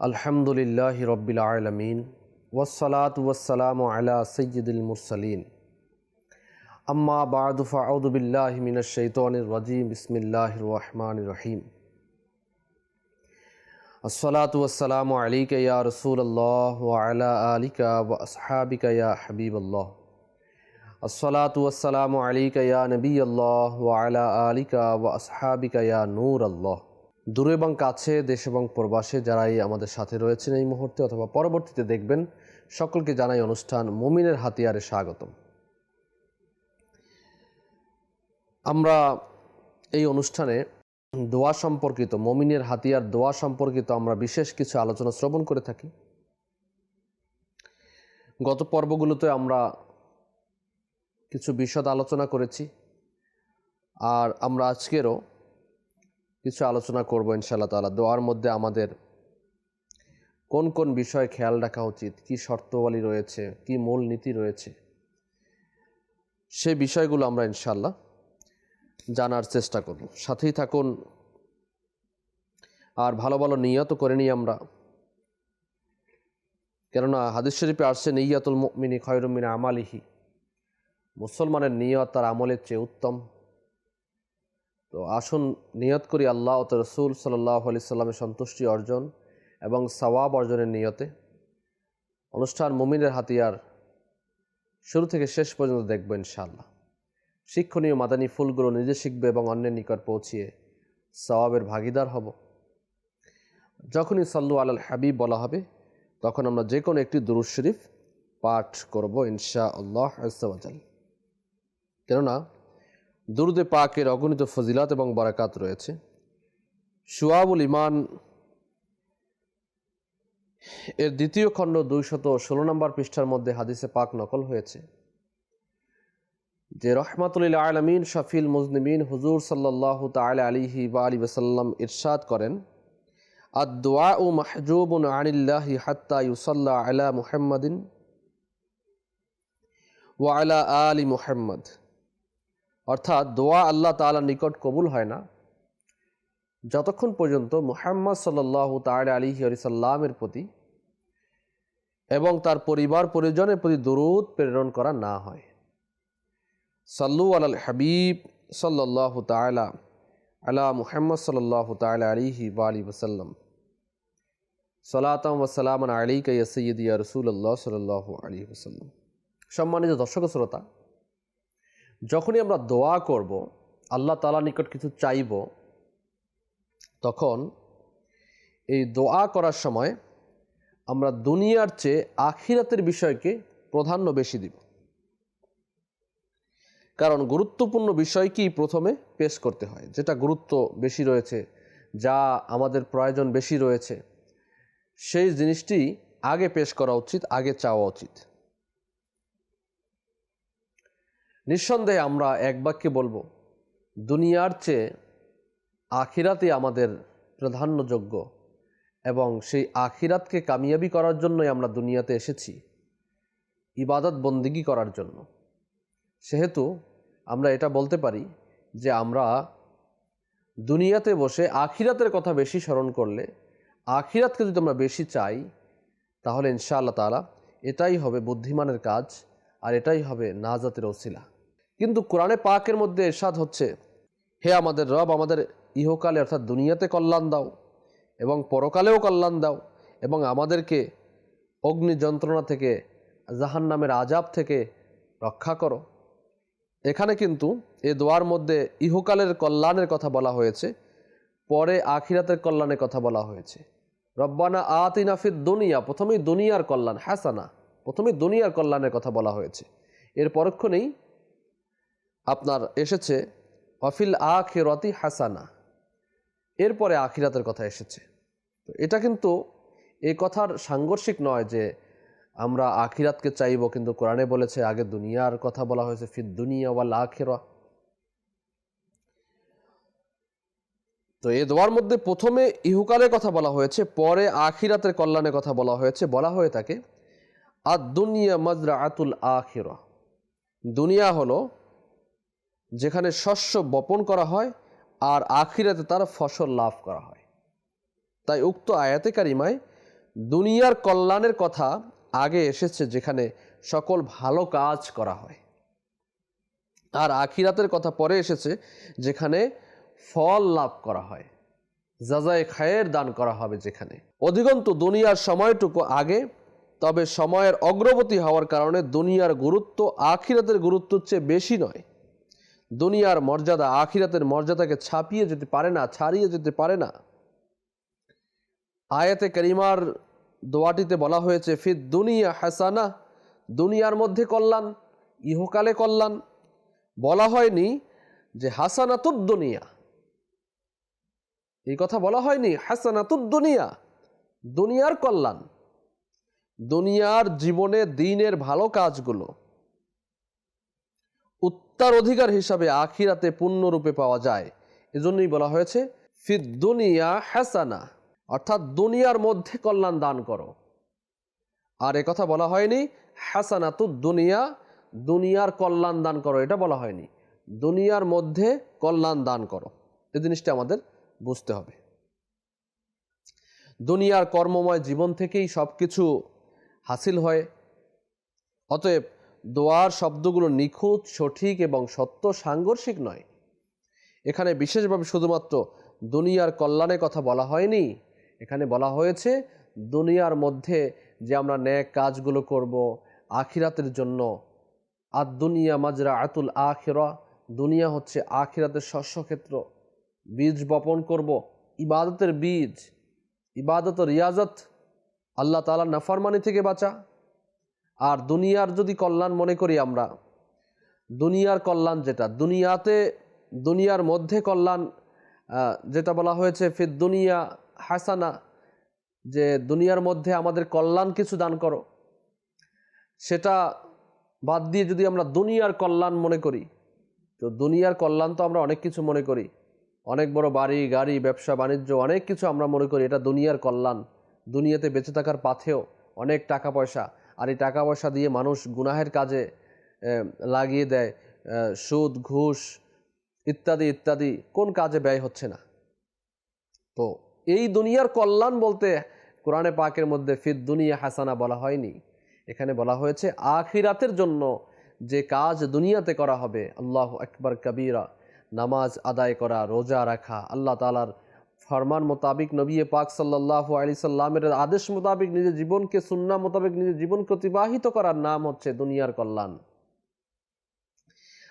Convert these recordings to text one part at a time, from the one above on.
আলহামদুলিল্লাহ রব্বিল আলমিন ওসলাত ওয়াসালাম আলা সৈয়দুল মুরসালিন আম্মা বাদু ফাউদুবিল্লাহ মিনশৈতনির রাজিম বিসমিল্লাহ রহমান রহিম আসসালাতু ওয়াসসালামু আলাইকা ইয়া রাসূলুল্লাহ ওয়া আলা আলিকা ওয়া আসহাবিকা ইয়া হাবিবাল্লাহ আসসালাতু ওয়াসসালামু আলাইকা ইয়া নবিয়াল্লাহ ওয়া আলা আলিকা ওয়া আসহাবিকা ইয়া নূর আল্লাহ দূরে এবং কাছে, দেশ এবং প্রবাসে যারাই আমাদের সাথে রয়েছেন এই মুহূর্তে অথবা পরবর্তীতে দেখবেন, সকলকে জানাই অনুষ্ঠান মুমিনের হাতিয়ারে স্বাগতম। আমরা এই অনুষ্ঠানে দোয়া সম্পর্কিত, মমিনের হাতিয়ার দোয়া সম্পর্কিত আমরা বিশেষ কিছু আলোচনা শ্রবণ করে থাকি। গত পর্বগুলোতে আমরা কিছু বিশদ আলোচনা করেছি, আর আমরা আজকেরও কিছু আলোচনা করব ইনশাআল্লাহ তালা দোয়ার মধ্যে আমাদের কোন কোন বিষয়ে খেয়াল রাখা উচিত? কি শর্তওয়ালি রয়েছে? কি মূল নীতি রয়েছে? সে বিষয়গুলো আমরা ইনশাল্লাহ জানার চেষ্টা করব। সাথেই থাকুন। আর ভালো ভালো নিয়ত করে নিই আমরা। কেননা হাদিস শরীফে আসছে, নিয়াতুল মিনি খয়রুমিনা আমালিহি। মুসলমানের নিয়ত তার আমলের চেয়ে উত্তম। তো আসুন, নিয়ত করি আল্লাহ ও রসুল সাল্লাহ আলি সাল্লামের সন্তুষ্টি অর্জন এবং সওয়াব অর্জনের নিয়তে অনুষ্ঠান মুমিনের হাতিয়ার শুরু থেকে শেষ পর্যন্ত দেখব ইনশাআল্লাহ। শিক্ষণীয় মাদানী ফুলগুলো নিজে শিখবে এবং অন্যের নিকট পৌঁছিয়ে সওয়াবের ভাগিদার হব। যখনই সাল্লু আল হাবিব বলা হবে, তখন আমরা যে কোনো একটি দুরুজ শরীফ পাঠ করব ইনশা আল্লাহ কেননা দুরুদে পাকের অগণিত ফজিলাত এবং বারাকাত রয়েছে। সুয়াবুল ইমান এর দ্বিতীয় খণ্ড দুইশত ষোলো নম্বর পৃষ্ঠার মধ্যে হাদিসে পাক নকল হয়েছে। যে রহমাতুল্লাহ আলমিন শফিল মুজনিমিন হুজুর সাল্লাহ তাল আলিহি বা আলী ওসাল্লাম ইরশাদ করেন আদোয়া ও মাহজুবুন আনিল্লাহি হাত্তা ইউসাল্লাহ আলা মুহাম্মদিন ওয়া আলা আলী মুহাম্মদ। অর্থাৎ দোয়া আল্লাহ তালার নিকট কবুল হয় না, যতক্ষণ পর্যন্ত মুহাম্মদ সাল্লাহ তাল আলী সাল্লামের প্রতি এবং তার পরিবার পরিজনের প্রতি দরুদ প্রেরণ করা না হয়। সাল্লু আল হাবিব সাল্লাহ তালা আলা মুহাম্মদ সাল্লাহ তাল আলিহি আলী ওসাল্লাম সালাতাম ওসালাম আলী কাইয়া সৈয়দিয়া রসুল্লাহ সাল্লাহ আলী ওসাল্লাম সম্মানিত দর্শক শ্রোতা যখনই আমরা দোয়া করব, আল্লাহ তালা নিকট কিছু চাইব, তখন এই দোয়া করার সময় আমরা দুনিয়ার চেয়ে আখিরাতের বিষয়কে প্রাধান্য বেশি দিব। কারণ গুরুত্বপূর্ণ বিষয়কেই প্রথমে পেশ করতে হয়। যেটা গুরুত্ব বেশি রয়েছে, যা আমাদের প্রয়োজন বেশি রয়েছে, সেই জিনিসটি আগে পেশ করা উচিত, আগে চাওয়া উচিত। নিঃসন্দেহে আমরা এক বাক্যে বলব, দুনিয়ার চেয়ে আখিরাতে আমাদের প্রাধান্যযোগ্য এবং সেই আখিরাতকে কামিয়াবি করার জন্যই আমরা দুনিয়াতে এসেছি, ইবাদত বন্দিগি করার জন্য। সেহেতু আমরা এটা বলতে পারি যে আমরা দুনিয়াতে বসে আখিরাতের কথা বেশি স্মরণ করলে, আখিরাতকে যদি আমরা বেশি চাই, তাহলে ইনশাআল্লাহ তালা এটাই হবে বুদ্ধিমানের কাজ আর এটাই হবে নাজাতের ওসিলা। কিন্তু কোরআনে পাকের মধ্যে এরশাদ হচ্ছে, হে আমাদের রব, আমাদের ইহকালে অর্থাৎ দুনিয়াতে কল্যাণ দাও এবং পরকালেও কল্যাণ দাও এবং আমাদেরকে অগ্নি যন্ত্রণা থেকে জাহান নামের আজাব থেকে রক্ষা করো। এখানে কিন্তু এ দোয়ার মধ্যে ইহকালের কল্যাণের কথা বলা হয়েছে, পরে আখিরাতের কল্যাণের কথা বলা হয়েছে। রব্বানা আতিনাফিদ দুনিয়া, প্রথমেই দুনিয়ার কল্যাণ হ্যাসানা প্রথমেই দুনিয়ার কল্যাণের কথা বলা হয়েছে। এর পরক্ষণেই আপনার এসেছে অফিল আখিরতি হাসানা। এরপরে আখিরাতের কথা এসেছে। তো এটা কিন্তু এই কথার সাংঘর্ষিক নয় যে আমরা আখিরাতকে চাইব কিন্তু কোরআনে বলেছে, আগে দুনিয়ার কথা বলা হয়েছে ফির দুনিয়া ওয়াল আখেরা। তো এ দোয়ার মধ্যে প্রথমে ইহুকালের কথা বলা হয়েছে, পরে আখিরাতের কল্যাণের কথা বলা হয়েছে। বলা হয়ে থাকে আর দুনিয়া মাজরা আতুল আখিরা। দুনিয়া হলো যেখানে শস্য বপন করা হয় আর আখিরাতে তার ফসল লাভ করা হয়। তাই উক্ত আয়াতে কারিমায় দুনিয়ার কল্যাণের কথা আগে এসেছে যেখানে সকল ভালো কাজ করা হয়। আর আখিরাতের কথা পরে এসেছে যেখানে ফল লাভ করা হয় যাজায় খায়ের দান করা হবে যেখানে। অধিকন্তু দুনিয়ার সময়টুকু আগে তবে সময়ের অগ্রগতি হওয়ার কারণে দুনিয়ার গুরুত্ব আখিরাতের গুরুত্বের চেয়ে বেশি নয়। দুনিয়ার মর্যাদা আখিরাতের মর্যাদাকে ছাপিয়ে যেতে পারে না, ছাড়িয়ে যেতে পারে না। আয়াতে করিমার দোয়াটিতে বলা হয়েছে ফির দুনিয়া হাসানা, দুনিয়ার মধ্যে কল্যাণ, ইহকালে কল্যাণ। বলা হয়নি যে হাসানাতুদ দুনিয়া। এই কথা বলা হয়নি, হাসানাতুদ দুনিয়া, দুনিয়ার কল্যাণ। দুনিয়ার জীবনে দিনের ভালো কাজগুলো উত্তরাধিকার হিসাবে আখিরাতে পূর্ণরূপে পাওয়া যায়। এজন্যই বলা হয়েছে ফিদ দুনিয়া হাসানা, অর্থাৎ দুনিয়ার মধ্যে কল্যাণ দান করো। আর কথা বলা হয়নি হাসানাতুদ দুনিয়া, দুনিয়ার কল্যাণ দান করো, এটা বলা হয়নি। দুনিয়ার মধ্যে কল্যাণ দান করো। এ জিনিসটা আমাদের বুঝতে হবে। দুনিয়ার কর্মময় জীবন থেকেই সব কিছু হাসিল হয়। অতএব দোয়ার শব্দগুলো নিখুঁত, সঠিক এবং সত্য সাংঘর্ষিক নয়। এখানে বিশেষভাবে শুধুমাত্র দুনিয়ার কল্যাণের কথা বলা হয়নি। এখানে বলা হয়েছে, দুনিয়ার মধ্যে যে আমরা ন্যাক কাজগুলো করব আখিরাতের জন্য আর দুনিয়া মাজরা আতুল আখেরা, দুনিয়া হচ্ছে আখিরাতের শস্যক্ষেত্র। বীজ বপন করব, ইবাদতের বীজ, ইবাদত রিয়াজত আল্লাহ তালা নাফরমানি থেকে বাঁচা। আর দুনিয়ার যদি কল্যাণ মনে করি আমরা, দুনিয়ার কল্যাণ যেটা, দুনিয়াতে, দুনিয়ার মধ্যে কল্যাণ যেটা বলা হয়েছে ফির দুনিয়া হাসানা, যে দুনিয়ার মধ্যে আমাদের কল্যাণ কিছু দান করো, সেটা বাদ দিয়ে যদি আমরা দুনিয়ার কল্যাণ মনে করি, তো দুনিয়ার কল্যাণ তো আমরা অনেক কিছু মনে করি। অনেক বড় বাড়ি, গাড়ি, ব্যবসা, বাণিজ্য, অনেক কিছু আমরা মনে করি, এটা দুনিয়ার কল্যাণ। দুনিয়াতে বেঁচে থাকার পাথেও অনেক টাকা পয়সা আর এই টাকা পয়সা দিয়ে মানুষ গুনাহের কাজে লাগিয়ে দেয়। সুদ, ঘুষ ইত্যাদি ইত্যাদি। কোন কাজে ব্যয় হচ্ছে না। তো এই দুনিয়ার কল্যাণ বলতে কোরআনে পাকের মধ্যে ফির দুনিয়া হাসানা বলা হয়নি। এখানে বলা হয়েছে, আখিরাতের জন্য যে কাজ দুনিয়াতে করা হবে, আল্লাহ আকবর কবিরা, নামাজ আদায় করা, রোজা রাখা, আল্লাহ তালার ফরমান মোতাবিক নবী পাক সাল্লাহ আলি সাল্লামের আদেশ মোতাবিক নিজের জীবনকে সুন্না মোতাবেক নিজের জীবনকে অতিবাহিত করার নাম হচ্ছে দুনিয়ার কল্যাণ।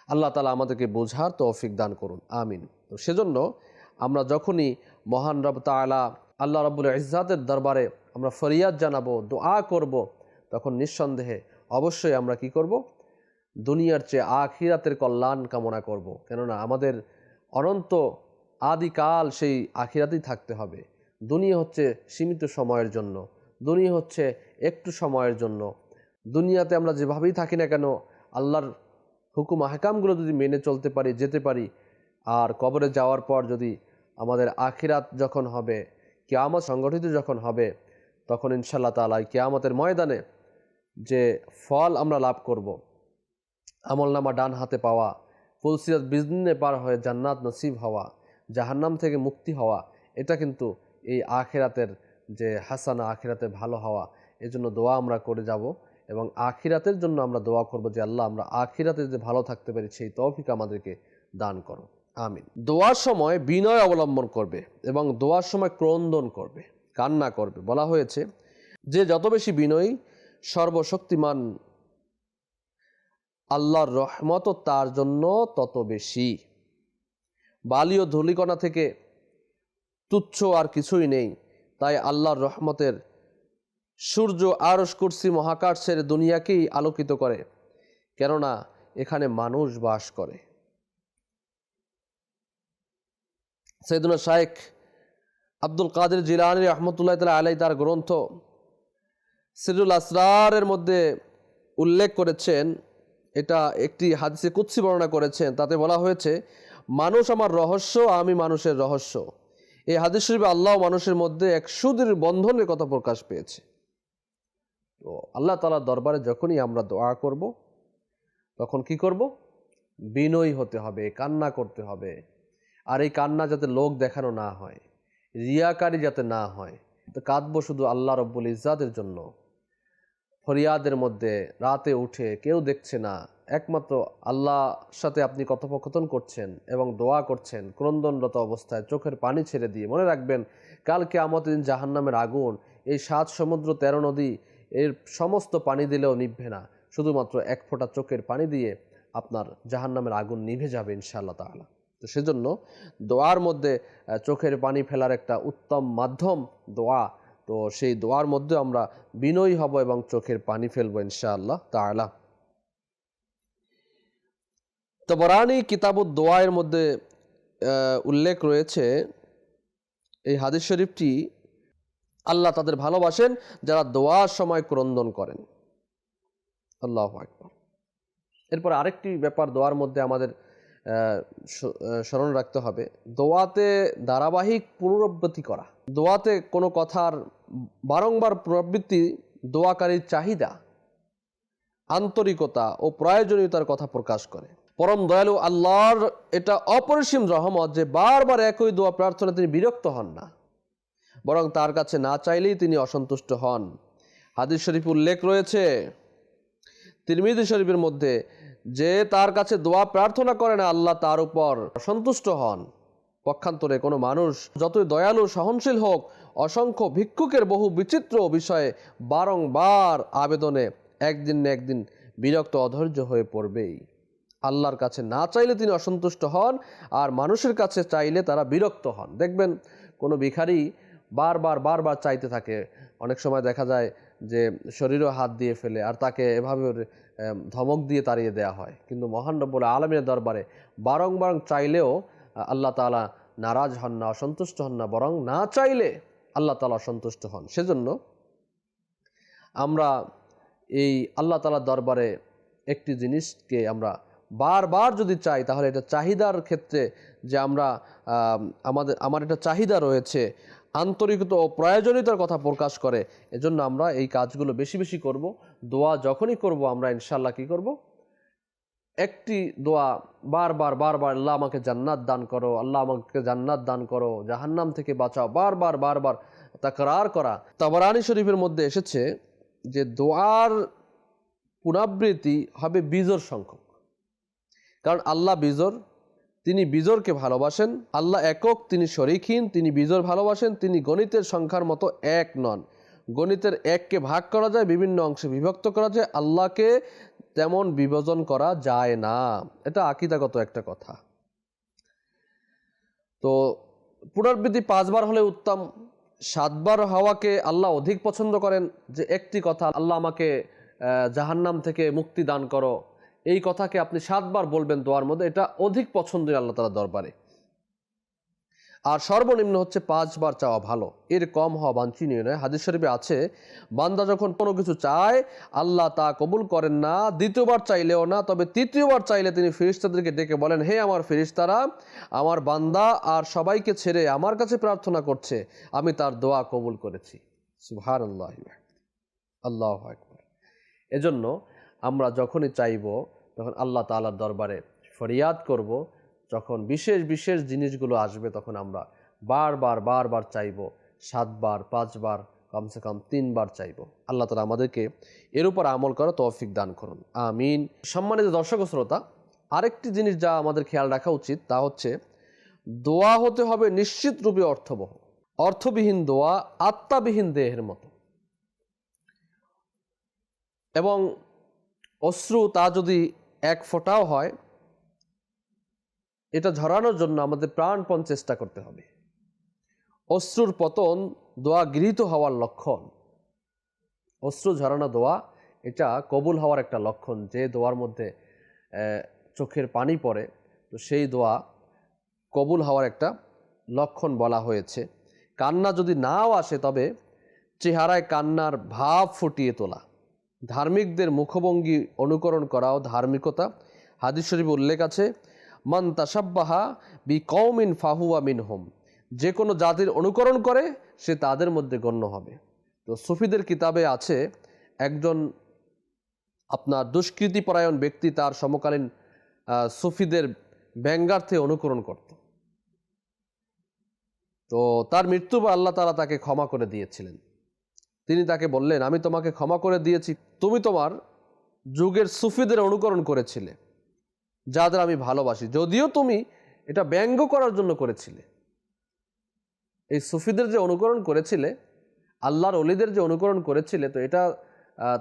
আল্লাহ তালা আমাদেরকে বোঝার তৌফিক দান করুন। আমিন। তো সেজন্য আমরা যখনই মহান রব তালা আল্লাহ রবুল ইজাতের দরবারে আমরা ফরিয়াদ জানাব, দোয়া করব, তখন নিঃসন্দেহে অবশ্যই আমরা কি করব? দুনিয়ার চেয়ে আখিরাতের কল্যাণ কামনা করব। কেননা আমাদের অনন্ত আদিকাল সেই আখিরাতেই থাকতে হবে। দুনিয়া হচ্ছে সীমিত সময়ের জন্য। দুনিয়া হচ্ছে একটু সময়ের জন্য। দুনিয়াতে আমরা যেভাবেই থাকি না কেন, আল্লাহর হুকুম, আহকামগুলো যদি মেনে চলতে পারি, যেতে পারি, আর কবরে যাওয়ার পর যদি আমাদের আখিরাত যখন হবে, কেয়ামত সংগঠিত যখন হবে, তখন ইনশাল্লাহ তালা কেয়ামতের ময়দানে যে ফল আমরা লাভ করব, আমলনামা ডান হাতে পাওয়া, ফুলসিরাত বিজনে পার হয়ে জান্নাত নসিব হওয়া জাহান্নাম থেকে মুক্তি হওয়া, এটা কিন্তু এই আখিরাতের যে হাসানা, আখিরাতের ভালো হওয়া, এজন্য দোয়া আমরা করে যাব এবং আখিরাতের জন্য আমরা দোয়া করব যে আল্লাহ আমরা আখিরাতে যে ভালো থাকতে পারি, সেই তৌফিক আমাদেরকে দান করো। আমিন। দোয়ার সময় বিনয় অবলম্বন করবে এবং দোয়ার সময় ক্রন্দন করবে, কান্না করবে। বলা হয়েছে যে যত বেশি বিনয়ী, সর্বশক্তিমান আল্লাহর রহমত তার জন্য তত বেশি। বালি ও ধূলিকণা থেকে তুচ্ছ আর কিছুই নেই। তাই আল্লাহর রহমতের সূর্য আরস কুরসি মহাকাশের দুনিয়াকেই আলোকিত করে, কেননা এখানে মানুষ বাস করে। সৈদুল শায়েখ আব্দুল কাদের জিলানি রহমতুল্লাহ তালা আলাই তার গ্রন্থ সিরুল আসরারের মধ্যে উল্লেখ করেছেন। এটা একটি হাদিসে কুৎসি বর্ণনা করেছেন। তাতে বলা হয়েছে মানুষ আমার রহস্য, আমি মানুষের রহস্য। এই হাদিস শরীফে আল্লাহ মানুষের মধ্যে এক সুদীর বন্ধনের কথা প্রকাশ পেয়েছে। তো আল্লাহ তালার দরবারে যখনই আমরা দোয়া করব, তখন কি করব? বিনয়ী হতে হবে, কান্না করতে হবে। আর এই কান্না যাতে লোক দেখানো না হয়, রিয়াকারী যাতে না হয়, তো কাঁদবো শুধু আল্লাহ রব্বুল ইজাদের জন্য। ফরিয়াদের মধ্যে রাতে উঠে কেউ দেখছে না একমাত্র আল্লাহর সাথে আপনি কথোপকথন করছেন এবং দোয়া করছেন ক্রন্দনরত অবস্থায় চোখের পানি ছেড়ে দিয়ে। মনে রাখবেন কালকে আমাদের জাহান্নামের আগুন, এই সাত সমুদ্র, তেরো নদী, এর সমস্ত পানি দিলেও নিভবে না। শুধুমাত্র এক ফোঁটা চোখের পানি দিয়ে আপনার জাহান্নামের আগুন নিভে যাবে ইনশাআল্লাহ তাআলা। তো সেজন্য দোয়ার মধ্যে চোখের পানি ফেলার একটা উত্তম মাধ্যম দোয়া। তো সেই দোয়ার মধ্যে আমরা বিনয়ী হব এবং চোখের পানি ফেলব ইনশাআল্লাহ তাআলা। তো বরানি কিতাবুদ দোয়ায়ের মধ্যে উল্লেখ রয়েছে, এই হাদিস শরীফটি আল্লাহ তাদের ভালোবাসেন যারা দোয়ার সময় ক্রন্দন করেন। আল্লাহ আকবর। এরপর আরেকটি ব্যাপার দোয়ার মধ্যে আমাদের স্মরণ রাখতে হবে। দোয়াতে ধারাবাহিক পুনরাবৃত্তি করা। দোয়াতে কোনো কথার বারংবার পুনরাবৃত্তি দোয়াকারীর চাহিদা, আন্তরিকতা ও প্রয়োজনীয়তার কথা প্রকাশ করে। পরম দয়ালু আল্লাহর এটা অপরিসীম রহমত যে বারবার একই দোয়া প্রার্থনা তিনি বিরক্ত হন না। বরং তার কাছে না চাইলেই তিনি অসন্তুষ্ট হন। হাদিস শরীফ উল্লেখ রয়েছে, তিরমিজি শরীফের মধ্যে, যে তার কাছে দোয়া প্রার্থনা করে না, আল্লাহ তার উপর অসন্তুষ্ট হন। পক্ষান্তরে কোনো মানুষ যতই দয়ালু, সহনশীল হোক, অসংখ্য ভিক্ষুকের বহু বিচিত্র বিষয়ে বারংবার আবেদনে একদিন না একদিন বিরক্ত, অধৈর্য হয়ে পড়বেই। আল্লাহর কাছে না চাইলে তিনি অসন্তুষ্ট হন, আর মানুষের কাছে চাইলে তারা বিরক্ত হন। দেখবেন, কোনো ভিখারি বারবার বারবার চাইতে থাকে। অনেক সময় দেখা যায় যে শরীরও হাত দিয়ে ফেলে আর তাকে এভাবে ধমক দিয়ে তাড়িয়ে দেওয়া হয়। কিন্তু মহান রব্বুল আলমীর দরবারে বারংবার চাইলেও আল্লাহ তালা নারাজ হন না, অসন্তুষ্ট হন না, বরং না চাইলে আল্লাহ তাআলা অসন্তুষ্ট হন। সেজন্য আমরা এই আল্লাহ তাআলার দরবারে একটি জিনিসকে আমরা বারবার যদি চাই, তাহলে এটা চাহিদার ক্ষেত্রে যে আমরা আমাদের, আমার এটা চাহিদা রয়েছে, আন্তরিকতা ও প্রয়োজনীয়তার কথা প্রকাশ করে, এজন্য আমরা এই কাজগুলো বেশি বেশি করব। দোয়া যখনই করব আমরা ইনশাল্লাহ কি করব? একটি দোয়া বারবার বারবার, আল্লাহ আমাকে জান্নাত দান করো, আল্লাহ আমাকে জান্নাত দান করো, জাহান্নাম থেকে বাঁচাও, বারবার বারবার তাকরার করা। তাবারানি শরীফের মধ্যে এসেছে যে দোয়ার পুনরাবৃত্তি হবে বীজর সংখ্যক। কারণ আল্লাহ বিজোর, তিনি বিজোরকে ভালোবাসেন। আল্লাহ একক, তিনি শরিকহীন, তিনি বিজোর ভালোবাসেন, তিনি গণিতের সংখ্যার মতো এক নন। গণিতের এককে ভাগ করা যায়, বিভিন্ন অংশে বিভক্ত করা যায়, আল্লাহকে তেমন বিভাজন করা যায় না। এটা আকিদাগত একটা কথা। তো পুনরাবৃত্তি পাঁচবার হলে উত্তম, সাতবার হওয়াকে আল্লাহ অধিক পছন্দ করেন, যে একটি কথা আল্লাহ আমাকে জাহান্নাম থেকে মুক্তি দান করো। এই কথাকে আপনি সাতবার বলবেন দোয়ার মধ্যে, এটা অধিক পছন্দের আল্লাহ তালা দরবারে। আর সর্বনিম্ন হচ্ছে পাঁচবার চাওয়া ভালো। এর কম হওয়া বাঞ্ছনীয় নয়। হাদিস শরীফে আছে, বান্দা যখন কোনো কিছু চায়, আল্লাহ তা কবুল করেন না, দ্বিতীয়বার চাইলেও না, তবে তৃতীয়বার চাইলে তিনি ফিরিস্তাদেরকে ডেকে বলেন, হে আমার ফিরিস্তারা আমার বান্দা আর সবাইকে ছেড়ে আমার কাছে প্রার্থনা করছে, আমি তার দোয়া কবুল করেছি। সুহার আল্লাহ আল্লাহ আকবর। এজন্য আমরা যখনই চাইব, তখন আল্লাহ তাআলার দরবারে ফরিয়াদ করব। যখন বিশেষ বিশেষ জিনিসগুলো আসবে, তখন আমরা বারবার বারবার চাইব, সাতবার, পাঁচবার, কমসে কম তিনবার চাইব। আল্লাহ তালা আমাদেরকে এর উপর আমল করা তৌফিক দান করুন। আমিন। সম্মানিত দর্শক শ্রোতা, আরেকটি জিনিস যা আমাদের খেয়াল রাখা উচিত, তা হচ্ছে দোয়া হতে হবে নিশ্চিত রূপে অর্থবহ। অর্থবিহীন দোয়া আত্মাবিহীন দেহের মতো। এবং অশ্রু তা যদি এক ফোঁটাও হয়, এটা ঝরানোর জন্য আমাদের প্রাণপণ চেষ্টা করতে হবে। অশ্রুর পতন দোয়া গৃহীত হওয়ার লক্ষণ। অশ্রু ঝরানো দোয়া, এটা কবুল হওয়ার একটা লক্ষণ। যে দোয়ার মধ্যে চোখের পানি পড়ে, তো সেই দোয়া কবুল হওয়ার একটা লক্ষণ বলা হয়েছে। কান্না যদি নাও আসে তবে, চেহারায় কান্নার ভাব ফুটিয়ে তোলা। ধার্মিকদের মুখভঙ্গি অনুকরণ করাও ধার্মিকতা। হাদিস শরীফ উল্লেখ আছে, মান তাসাব্বাহা বি কৌমিন ফাহুয়া মিন হোম যে কোনো জাতির অনুকরণ করে, সে তাদের মধ্যে গণ্য হবে। তো সুফিদের কিতাবে আছে, একজন আপনার দুষ্কৃতিপরায়ণ ব্যক্তি তার সমকালীন সুফিদের ব্যঙ্গার্থে অনুকরণ করত। তো তার মৃত্যু বা আল্লাহ তালা তাকে ক্ষমা করে দিয়েছিলেন। তিনি তাকে বললেন, আমি তোমাকে ক্ষমা করে দিয়েছি। তুমি তোমার যুগের সুফিদের অনুকরণ করেছিলে, যাদের আমি ভালোবাসি। যদিও তুমি এটা ব্যঙ্গ করার জন্য করেছিলে। এই সুফিদের যে অনুকরণ করেছিলে, আল্লাহর অলিদের যে অনুকরণ করেছিলে, তো এটা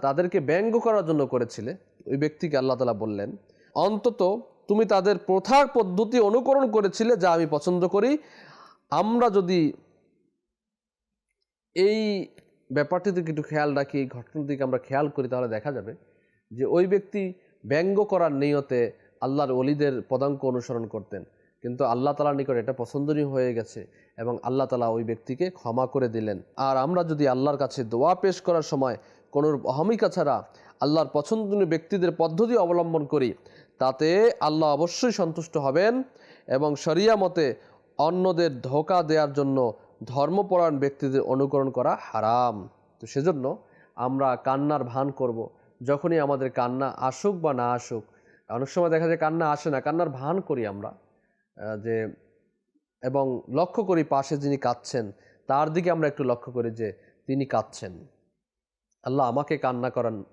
তাদেরকে ব্যঙ্গ করার জন্য করেছিলে। ওই ব্যক্তিকে আল্লাহ তালা বললেন, অন্তত তুমি তাদের প্রথার পদ্ধতি অনুকরণ করেছিলে যা আমি পছন্দ করি। আমরা যদি এই ব্যাপারটি দিকে একটু খেয়াল রাখি, এই ঘটনার দিকে আমরা খেয়াল করি, তাহলে দেখা যাবে যে ওই ব্যক্তি ব্যঙ্গ করার নিয়তে আল্লাহর অলিদের পদাঙ্ক অনুসরণ করতেন। কিন্তু আল্লাহ তালার নিকট এটা পছন্দনীয় হয়ে গেছে এবং আল্লাহ তালা ওই ব্যক্তিকে ক্ষমা করে দিলেন। আর আমরা যদি আল্লাহর কাছে দোয়া পেশ করার সময় কোনো অহমিকা ছাড়া আল্লাহর পছন্দনীয় ব্যক্তিদের পদ্ধতি অবলম্বন করি, তাতে আল্লাহ অবশ্যই সন্তুষ্ট হবেন এবং শরিয়া মতে অন্যদের ধোকা দেওয়ার জন্য ধর্মপরায়ণ ব্যক্তিদের অনুকরণ করা হারাম। তো সেজন্য আমরা কান্নার ভান করব। যখনই আমাদের কান্না আসুক বা না আসুক, অনেক সময় দেখা যায় কান্না আসে না, কান্নার ভান করি আমরা যে এবং লক্ষ্য করি পাশে যিনি কাঁদছেন, তার দিকে আমরা একটু লক্ষ্য করি যে তিনি কাঁদছেন। আল্লাহ আমাকে কান্না করান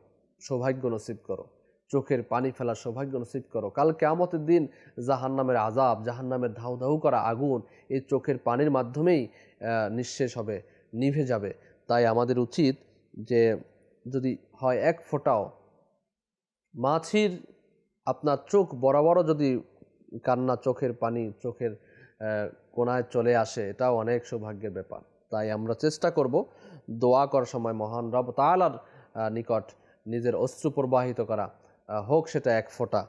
সৌভাগ্য নসিব করো। চোখের পানি ফেলার সৌভাগ্য নসিব করো। কাল কেয়ামতের দিন জাহান্নামের আজাব জাহান্নামের ধাউ ধাউ করা আগুন এই চোখের পানির মাধ্যমেই নিঃশেষ হবে, নিভে যাবে। তাই আমাদের উচিত যে যদি হয় এক ফোঁটাও মাছির আপনার চোখ বরাবরও যদি কান্না চোখের পানি, চোখের কোনায় চলে আসে, এটাও অনেক সৌভাগ্যের ব্যাপার। তাই আমরা চেষ্টা করব দোয়া করার সময় মহান রব তালার নিকট নিজের অশ্রু প্রবাহিত করা। হোক সেটা এক ফোঁটা।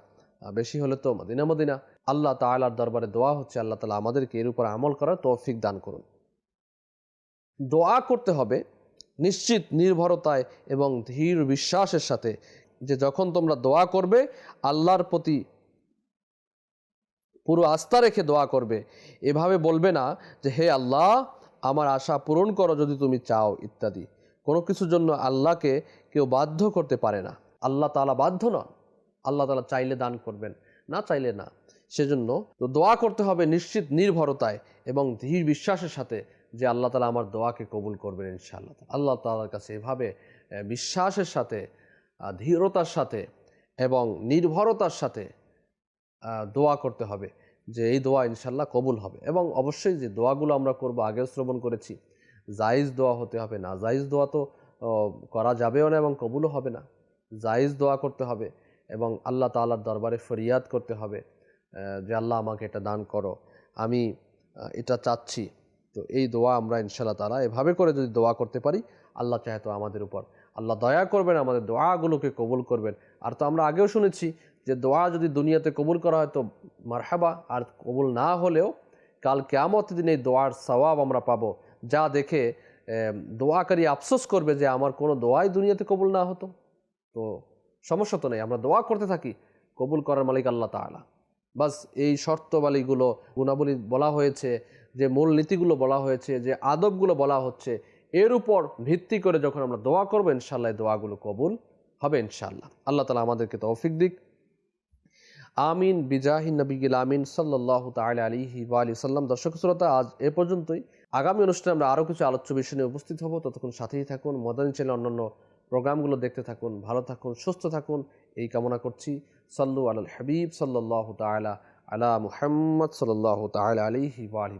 বেশি হলে তো মদিনা মদিনা। আল্লাহ তালার দরবারে দোয়া হচ্ছে, আল্লাহ তালা আমাদেরকে এর উপর আমল করার তৌফিক দান করুন। দোয়া করতে হবে নিশ্চিত নির্ভরতায় এবং ধীর বিশ্বাসের সাথে যে যখন তোমরা দোয়া করবে, আল্লাহর প্রতি পুরো আস্থা রেখে দোয়া করবে। এভাবে বলবে না যে, হে আল্লাহ, আমার আশা পূরণ করো যদি তুমি চাও, ইত্যাদি। কোনো কিছুর জন্য আল্লাহকে কেউ বাধ্য করতে পারে না। আল্লাহ তালা বাধ্য নন। আল্লাহ তালা চাইলে দান করবেন, না চাইলে না। সেজন্য তো দোয়া করতে হবে নিশ্চিত নির্ভরতায় এবং ধীর বিশ্বাসের সাথে যে আল্লাহ তালা আমার দোয়াকে কবুল করবেন ইনশাআল্লাহ আল্লাহ তালার কাছে এভাবে বিশ্বাসের সাথে ধীরতার সাথে এবং নির্ভরতার সাথে দোয়া করতে হবে যে এই দোয়া ইনশাল্লাহ কবুল হবে। এবং অবশ্যই যে দোয়াগুলো আমরা করব আগেও শ্রবণ করেছি জাইজ দোয়া হতে হবে, না জাইজ দোয়া তো করা যাবেও না এবং কবুলও হবে না। জাইজ দোয়া করতে হবে এবং আল্লাহ তাআলার দরবারে ফরিয়াদ করতে হবে যে আল্লাহ আমাকে এটা দান করো। আমি এটা চাচ্ছি। তো এই দোয়া আমরা ইনশাল্লাহ তালা এভাবে করে যদি দোয়া করতে পারি, আল্লাহ চাহে তো আমাদের উপর। আল্লাহ দয়া করবেন, আমাদের দোয়াগুলোকে কবুল করবেন। আর তো আমরা আগেও শুনেছি যে দোয়া যদি দুনিয়াতে কবুল করা হয় তো মারহাবা, আর কবুল না হলেও কাল কেয়ামত দিন এই দোয়ার সওয়াব আমরা পাবো। যা দেখে দোয়াকারী আফসোস করবে যে আমার কোনো দোয়াই দুনিয়াতে কবুল না হতো। তো সমস্যা তো নেই, আমরা দোয়া করতে থাকি, কবুল করার মালিক আল্লাহ তাআলা। বাস এই শর্তবালিগুলো, গুণাবলী বলা হয়েছে, যে মূল নীতিগুলো বলা হয়েছে, যে আদবগুলো বলা হচ্ছে, এর উপর ভিত্তি করে যখন আমরা দোয়া করব ইনশাল্লাহ দোয়াগুলো কবুল হবে ইনশাল্লাহ আল্লাহ তালা আমাদেরকে তৌফিক দিক। আমিন বিজাহিন নবীল আমিন সাল্লাহ তাল আলিহি আলি সাল্লাম দর্শক শ্রোতা, আজ এ পর্যন্তই। আগামী অনুষ্ঠানে আমরা আরও কিছু আলোচ্য বিষয় নিয়ে উপস্থিত হব। ততক্ষণ সাথেই থাকুন। মদানী চ্যানেল অন্যান্য প্রোগ্রামগুলো দেখতে থাকুন, ভালো থাকুন, সুস্থ থাকুন। এই কামনা করছি। সল্লু আল হাবিব সাল্লাহ তালা আলা মুহাম্মদ সাল্লাহ তাল আলিহি ওয়ালি